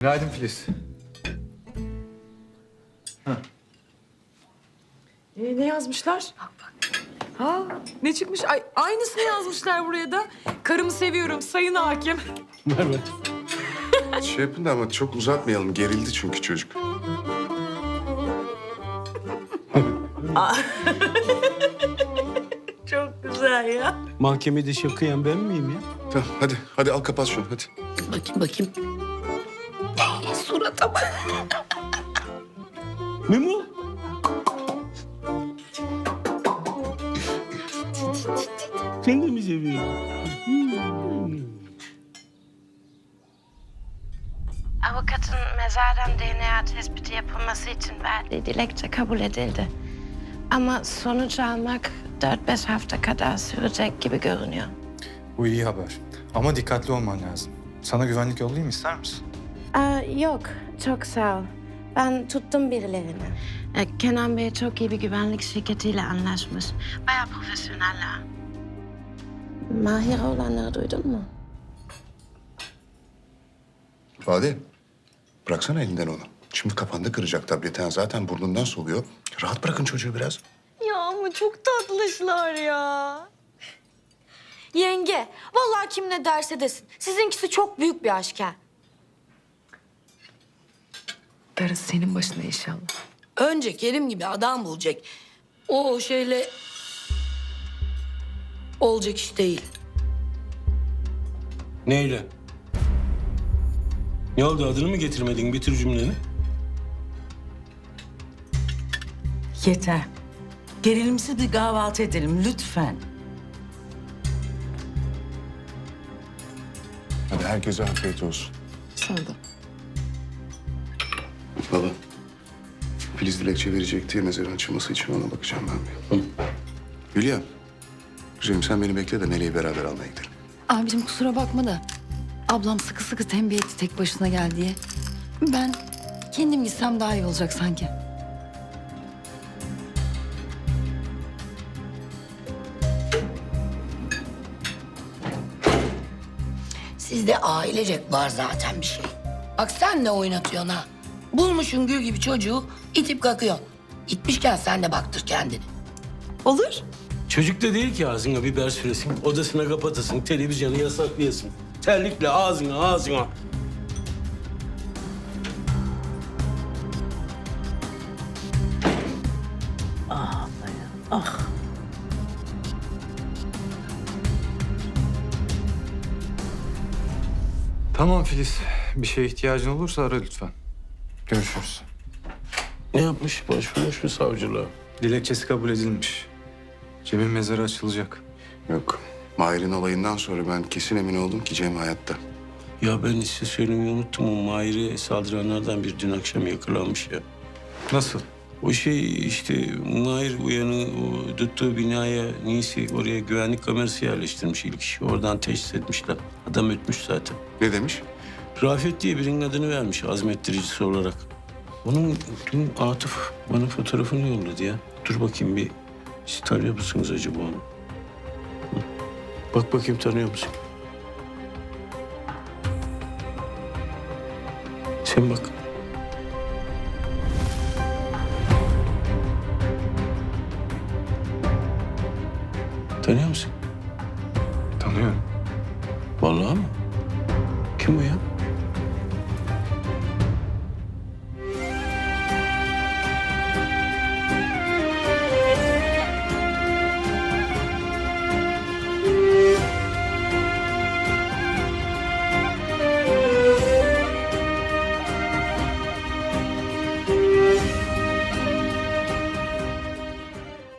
Günaydın Filiz. Ee, ne yazmışlar? Ha, ne çıkmış? Ay, aynısını yazmışlar buraya da. Karımı seviyorum sayın hakim. Şey yapın da ama çok uzatmayalım. Gerildi çünkü çocuk. Çok güzel ya. Mahkemede şakayan ben miyim ya? Tamam hadi. Hadi al kapat şunu hadi. Bakayım bakayım. Bak. Memo? Sen de mi seviyorsun? Avukatın mezardan DNA tespiti yapılması için verdiği dilekçe kabul edildi. Ama sonuç almak 4-5 hafta kadar sürecek gibi görünüyor. Bu iyi haber. Ama dikkatli olman lazım. Sana güvenlik yollayayım ister misin? Aa, yok, çok sağ ol. Ben tuttum birilerini. Ee, Kenan Bey çok iyi bir güvenlik şirketiyle anlaşmış. Bayağı profesyoneller. Mahir olanları duydun mu? Bade. Bıraksana elinden onu. Şimdi kafanda kıracak tableti. Ha, Zaten burnundan soluyor. Rahat bırakın çocuğu biraz. Ya ama çok tatlışlar ya. Yenge, vallahi kim ne derse desin. Sizinkisi çok büyük bir aşk ha. Darısı senin başına inşallah. Önce Kerim gibi adam bulacak. O şeyle olacak iş değil. Neyle? Ne oldu adını mı getirmedin? Bitir cümleni. Yeter. Gerilimsiz bir kahvaltı edelim lütfen. Hadi herkese afiyet olsun. Sana da. Baba. Filiz dilekçe verecek diye mezarın açılması için ona bakacağım ben bir. Hülya. Güzelim sen beni bekle de Nelly'i beraber almaya gidelim. Abicim kusura bakma da ablam sıkı sıkı tembih etti tek başına gel diye. Ben kendim gitsem daha iyi olacak sanki. Sizde ailecek var zaten bir şey. Bak sen ne oynatıyorsun ha? Bulmuşsun gül gibi çocuğu itip kakıyorsun. İtmişken sen de baktır kendini. Olur. Çocuk da değil ki ağzına biber süresin, odasına kapatasın, televizyonu yasaklayasın. Terlikle ağzına ağzına. Tamam Filiz. Bir şeye ihtiyacın olursa ara lütfen. Görüşürüz. Ne yapmış? Başvurmuş mu savcılığa? Dilekçesi kabul edilmiş. Cem'in mezarı açılacak. Yok. Mahir'in olayından sonra ben kesin emin oldum ki Cem hayatta. Ya ben size söylemeyi unuttum. O Mahir'e saldıranlardan bir dün akşam yakalanmış ya. Nasıl? O şey işte Mahir uyanı o tuttuğu binaya neyse oraya güvenlik kamerası yerleştirmiş ilk. Oradan teşhis etmişler. Adam ötmüş zaten. Ne demiş? Rafet diye birinin adını vermiş azmettiricisi olarak. Onun dün Atıf bana fotoğrafını yolladı ya. Dur bakayım bir siz tanıyor musunuz acaba onu? Bak bakayım tanıyor musun? Sen bak. Tanıyor musun? Tanıyorum. Vallahi mi? Kim bu ya?